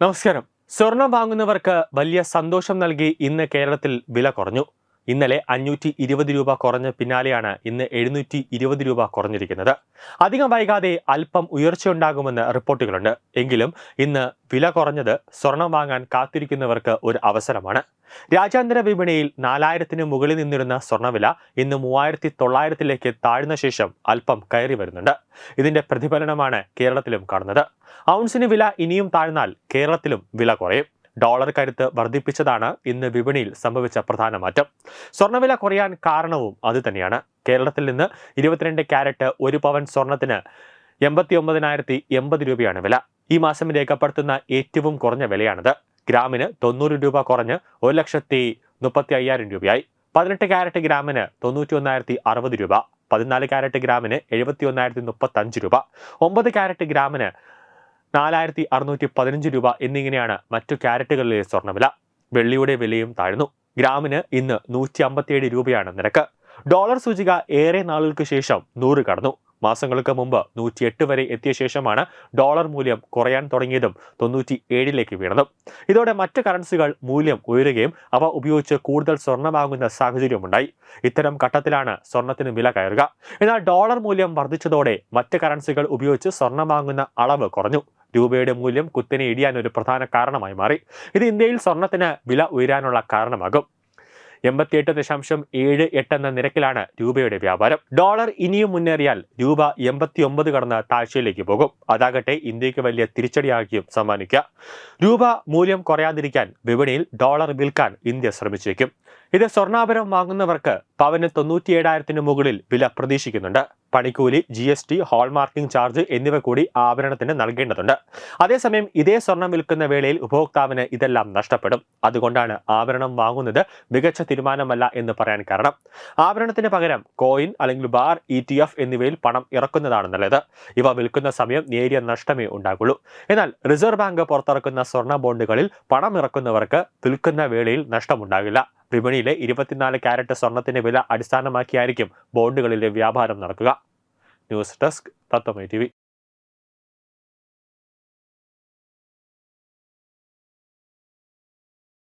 നമസ്കാരം. സ്വർണം വാങ്ങുന്നവർക്ക് വലിയ സന്തോഷം നൽകി ഇന്ന് കേരളത്തിൽ വില കുറഞ്ഞു. ഇന്നലെ അഞ്ഞൂറ്റി ഇരുപത് രൂപ കുറഞ്ഞ പിന്നാലെയാണ് ഇന്ന് എഴുന്നൂറ്റി ഇരുപത് രൂപ കുറഞ്ഞിരിക്കുന്നത്. അധികം വൈകാതെ അല്പം ഉയർച്ചയുണ്ടാകുമെന്ന് റിപ്പോർട്ടുകളുണ്ട്. എങ്കിലും ഇന്ന് വില കുറഞ്ഞത് സ്വർണം വാങ്ങാൻ കാത്തിരിക്കുന്നവർക്ക് ഒരു അവസരമാണ്. രാജ്യാന്തര വിപണിയിൽ നാലായിരത്തിന് മുകളിൽ നിന്നിരുന്ന സ്വർണവില ഇന്ന് മൂവായിരത്തി തൊള്ളായിരത്തിലേക്ക് താഴ്ന്ന ശേഷം അല്പം കയറി വരുന്നുണ്ട്. ഇതിന്റെ പ്രതിഫലനമാണ് കേരളത്തിലും കാണുന്നത്. ഔൺസിന് വില ഇനിയും താഴ്ന്നാൽ കേരളത്തിലും വില കുറയും. ഡോളർ കരുത്ത് വർദ്ധിപ്പിച്ചതാണ് ഇന്ന് വിപണിയിൽ സംഭവിച്ച പ്രധാന മാറ്റം. സ്വർണവില കുറയാൻ കാരണവും അതുതന്നെയാണ് കേരളത്തിൽ നിന്ന് ഇരുപത്തിരണ്ട് ക്യാരറ്റ് ഒരു പവൻ സ്വർണത്തിന് എൺപത്തി ഒമ്പതിനായിരത്തി എൺപത് രൂപയാണ് വില. ഈ മാസം രേഖപ്പെടുത്തുന്ന ഏറ്റവും കുറഞ്ഞ വിലയാണിത്. ഗ്രാമിന് തൊണ്ണൂറ് രൂപ കുറഞ്ഞ് ഒരു ലക്ഷത്തി മുപ്പത്തി അയ്യായിരം രൂപയായി. പതിനെട്ട് ക്യാരറ്റ് ഗ്രാമിന് തൊണ്ണൂറ്റി ഒന്നായിരത്തി അറുപത് രൂപ. പതിനാല് ക്യാരറ്റ് ഗ്രാമിന് എഴുപത്തി ഒന്നായിരത്തി മുപ്പത്തി അഞ്ച് രൂപ. ഒമ്പത് ക്യാരറ്റ് ഗ്രാമിന് നാലായിരത്തി അറുന്നൂറ്റി പതിനഞ്ച് രൂപ എന്നിങ്ങനെയാണ് മറ്റു ക്യാരറ്റുകളിലെ സ്വർണവില വെള്ളിയുടെ വിലയും താഴ്ന്നു. ഗ്രാമിന് ഇന്ന് നൂറ്റി അമ്പത്തിയേഴ് രൂപയാണ് നിരക്ക്. ഡോളർ സൂചിക ഏറെ നാളുകൾക്ക് ശേഷം നൂറ് കടന്നു. മാസങ്ങൾക്ക് മുമ്പ് നൂറ്റിയെട്ട് വരെ എത്തിയ ശേഷമാണ് ഡോളർ മൂല്യം കുറയാൻ തുടങ്ങിയതും തൊണ്ണൂറ്റി ഏഴിലേക്ക് വീണതും. ഇതോടെ മറ്റ് കറൻസികൾ മൂല്യം ഉയരുകയും അവ ഉപയോഗിച്ച് കൂടുതൽ സ്വർണമാകുന്ന സാഹചര്യമുണ്ടായി ഇത്തരം ഘട്ടത്തിലാണ് സ്വർണത്തിന് വില കയറുക. എന്നാൽ ഡോളർ മൂല്യം വർദ്ധിച്ചതോടെ മറ്റ് കറൻസികൾ ഉപയോഗിച്ച് സ്വർണം വാങ്ങുന്ന അളവ് കുറഞ്ഞു. രൂപയുടെ മൂല്യം കുത്തിനെ ഇടിയാൻ ഒരു പ്രധാന കാരണമായി മാറി. ഇത് ഇന്ത്യയിൽ സ്വർണത്തിന് വില ഉയരാനുള്ള കാരണമാകും. എൺപത്തിയെട്ട് ദശാംശം ഏഴ് എട്ട് എന്ന നിരക്കിലാണ് രൂപയുടെ വ്യാപാരം. ഡോളർ ഇനിയും മുന്നേറിയാൽ രൂപ എൺപത്തി ഒമ്പത് കടന്ന് താഴ്ചയിലേക്ക് പോകും. അതാകട്ടെ ഇന്ത്യയ്ക്ക് വലിയ തിരിച്ചടിയാക്കിയും സമ്മാനിക്കുക. രൂപ മൂല്യം കുറയാതിരിക്കാൻ വിപണിയിൽ ഡോളർ വിൽക്കാൻ ഇന്ത്യ ശ്രമിച്ചേക്കും. ഇത് സ്വർണാഭരണം വാങ്ങുന്നവർക്ക് പവന് തൊണ്ണൂറ്റിയേഴായിരത്തിന് മുകളിൽ വില പ്രതീക്ഷിക്കുന്നുണ്ട്. പണിക്കൂലി G S T hallmarking charge എന്നിവ കൂടി ആഭരണത്തിന് നൽകേണ്ടതുണ്ട്. അതേസമയം ഇതേ സ്വർണം വിൽക്കുന്ന വേളയിൽ ഉപഭോക്താവിന് ഇതെല്ലാം നഷ്ടപ്പെടും. അതുകൊണ്ടാണ് ആഭരണം വാങ്ങുന്നത് മികച്ച തീരുമാനമല്ല എന്ന് പറയാൻ കാരണം. ആഭരണത്തിന് പകരം കോയിൻ അല്ലെങ്കിൽ ബാർ ഇ ടി എഫ് എന്നിവയിൽ പണം ഇറക്കുന്നതാണ് നല്ലത്. ഇവ വിൽക്കുന്ന സമയം നേരിയ നഷ്ടമേ ഉണ്ടാകുള്ളൂ. എന്നാൽ റിസർവ് ബാങ്ക് പുറത്തിറക്കുന്ന സ്വർണ ബോണ്ടുകളിൽ പണം ഇറക്കുന്നവർക്ക് വിൽക്കുന്ന വേളയിൽ നഷ്ടമുണ്ടാകില്ല. വിപണിയിലെ ഇരുപത്തിനാല് ക്യാരറ്റ് സ്വർണത്തിന്റെ വില അടിസ്ഥാനമാക്കിയായിരിക്കും ബോണ്ടുകളിലെ വ്യാപാരം നടക്കുക. ന്യൂസ് ഡെസ്ക് തത്വമൈ ടി